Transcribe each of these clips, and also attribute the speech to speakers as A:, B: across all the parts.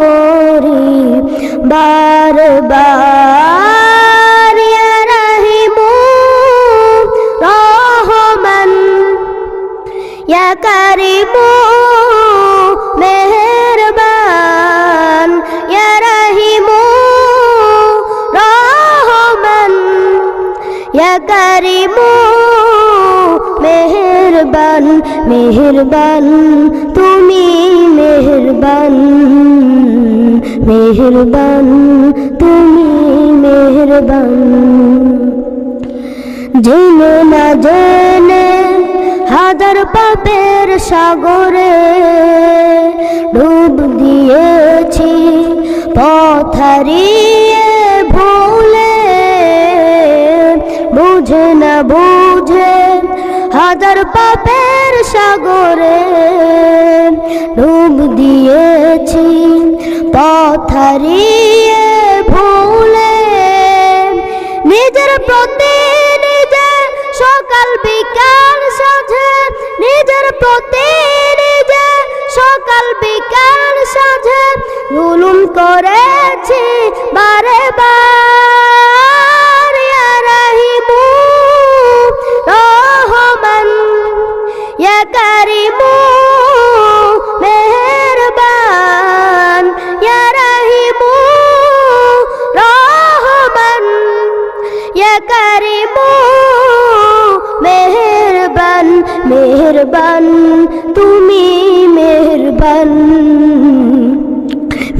A: করি, বারবার রাহিমু, রহমান, ইয়া কারিমু, মেহেরবান, ইয়া রাহিমু, রহমান, ইয়া কারিমু, মেহেরবান মেহেরবান, তুমি মেহেরবান। মেহেরবান, তুমি মেহেরবান। জেনে না জেনে হাজার পাপের সাগরে ডুব দিয়েছি পথারিয়ে ভুলে। বুঝে না বুঝে হাজার পাপের সাগরে ডুব দিয়েছি। পথারিয়ে ভুলে নিজের প্রতি নিজে সকাল বিকাল সাজে, নিজের প্রতি নিজে সকাল বিকাল সাজে। জুলুম করেছি বারে বার। কারিমু, মেহেরবান মেহেরবান, তুমি মেহেরবান।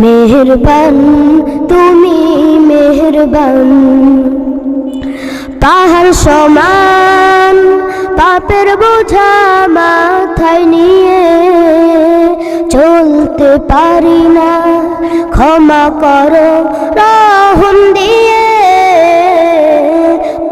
A: মেহেরবান, তুমি মেহেরবান। পাহাড় সমান পাপের বোঝা মাথায় নিয়ে চলতে পারি না। ক্ষমা করো, রহম দিয়ে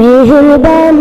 A: মেহেরবান